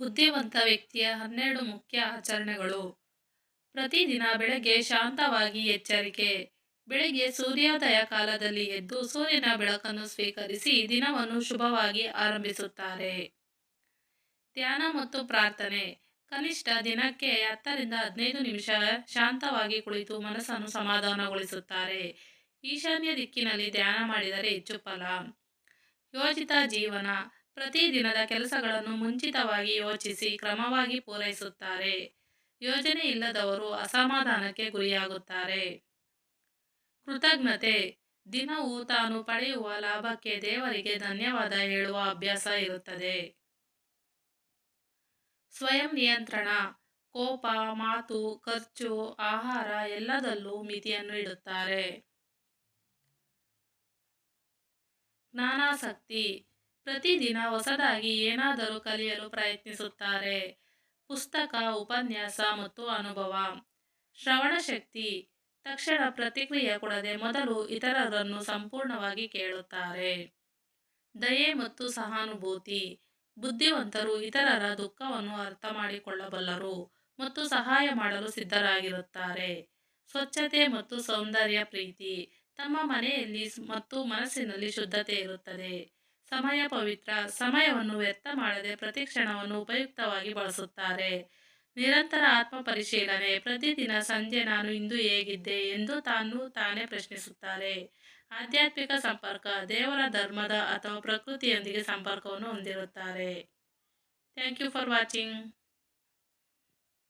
ಬುದ್ಧಿವಂತ ವ್ಯಕ್ತಿಯ ಹನ್ನೆರಡು ಮುಖ್ಯ ಆಚರಣೆಗಳು. ಪ್ರತಿದಿನ ಬೆಳಗ್ಗೆ ಶಾಂತವಾಗಿ ಎಚ್ಚರಿಕೆ, ಬೆಳಗ್ಗೆ ಸೂರ್ಯೋದಯ ಕಾಲದಲ್ಲಿ ಎದ್ದು ಸೂರ್ಯನ ಬೆಳಕನ್ನು ಸ್ವೀಕರಿಸಿ ದಿನವನ್ನು ಶುಭವಾಗಿ ಆರಂಭಿಸುತ್ತಾರೆ. ಧ್ಯಾನ ಮತ್ತು ಪ್ರಾರ್ಥನೆ, ಕನಿಷ್ಠ ದಿನಕ್ಕೆ ಹತ್ತರಿಂದ ಹದಿನೈದು ನಿಮಿಷ ಶಾಂತವಾಗಿ ಕುಳಿತು ಮನಸ್ಸನ್ನು ಸಮಾಧಾನಗೊಳಿಸುತ್ತಾರೆ. ಈಶಾನ್ಯ ದಿಕ್ಕಿನಲ್ಲಿ ಧ್ಯಾನ ಮಾಡಿದರೆ ಹೆಚ್ಚು ಫಲ. ಯೋಜಿತ ಜೀವನ ಪ್ರತಿದಿನದ ಕೆಲಸಗಳನ್ನು ಮುಂಚಿತವಾಗಿ ಯೋಚಿಸಿ ಕ್ರಮವಾಗಿ ಪೂರೈಸುತ್ತಾರೆ. ಯೋಜನೆ ಇಲ್ಲದವರು ಅಸಮಾಧಾನಕ್ಕೆ ಗುರಿಯಾಗುತ್ತಾರೆ. ಕೃತಜ್ಞತೆ. ದಿನವೂ ತಾನು ಪಡೆಯುವ ಲಾಭಕ್ಕೆ ದೇವರಿಗೆ ಧನ್ಯವಾದ ಹೇಳುವ ಅಭ್ಯಾಸ ಇರುತ್ತದೆ. ಸ್ವಯಂ ನಿಯಂತ್ರಣ. ಕೋಪ, ಮಾತು, ಖರ್ಚು, ಆಹಾರ ಎಲ್ಲದಲ್ಲೂ ಮಿತಿಯನ್ನು ಇಡುತ್ತಾರೆ. ಜ್ಞಾನಾಸಕ್ತಿ. ಪ್ರತಿದಿನ ಹೊಸದಾಗಿ ಏನಾದರೂ ಕಲಿಯಲು ಪ್ರಯತ್ನಿಸುತ್ತಾರೆ. ಪುಸ್ತಕ, ಉಪನ್ಯಾಸ ಮತ್ತು ಅನುಭವ. ಶ್ರವಣ ಶಕ್ತಿ. ತಕ್ಷಣ ಪ್ರತಿಕ್ರಿಯೆ ಕೊಡದೆ ಮೊದಲು ಇತರರನ್ನು ಸಂಪೂರ್ಣವಾಗಿ ಕೇಳುತ್ತಾರೆ. ದಯೆ ಮತ್ತು ಸಹಾನುಭೂತಿ. ಬುದ್ಧಿವಂತರು ಇತರರ ದುಃಖವನ್ನು ಅರ್ಥ ಮಾಡಿಕೊಳ್ಳಬಲ್ಲರು ಮತ್ತು ಸಹಾಯ ಮಾಡಲು ಸಿದ್ಧರಾಗಿರುತ್ತಾರೆ. ಸ್ವಚ್ಛತೆ ಮತ್ತು ಸೌಂದರ್ಯ ಪ್ರೀತಿ. ತಮ್ಮ ಮನೆಯಲ್ಲಿ ಮತ್ತು ಮನಸ್ಸಿನಲ್ಲಿ ಶುದ್ಧತೆ ಇರುತ್ತದೆ. ಸಮಯ ಪವಿತ್ರ, ಸಮಯವನ್ನು ವ್ಯರ್ಥ ಮಾಡದೆ ಪ್ರತಿ ಕ್ಷಣವನ್ನು ಉಪಯುಕ್ತವಾಗಿ ಬಳಸುತ್ತಾರೆ. ನಿರಂತರ ಆತ್ಮ ಪರಿಶೀಲನೆ, ಪ್ರತಿದಿನ ಸಂಜೆ ನಾನು ಇಂದು ಹೇಗಿದ್ದೆ ಎಂದು ತಾನು ತಾನೇ ಪ್ರಶ್ನಿಸುತ್ತಾರೆ. ಆಧ್ಯಾತ್ಮಿಕ ಸಂಪರ್ಕ, ದೇವರ ಧರ್ಮದ ಅಥವಾ ಪ್ರಕೃತಿಯೊಂದಿಗೆ ಸಂಪರ್ಕವನ್ನು ಹೊಂದಿರುತ್ತಾರೆ. Thank you for watching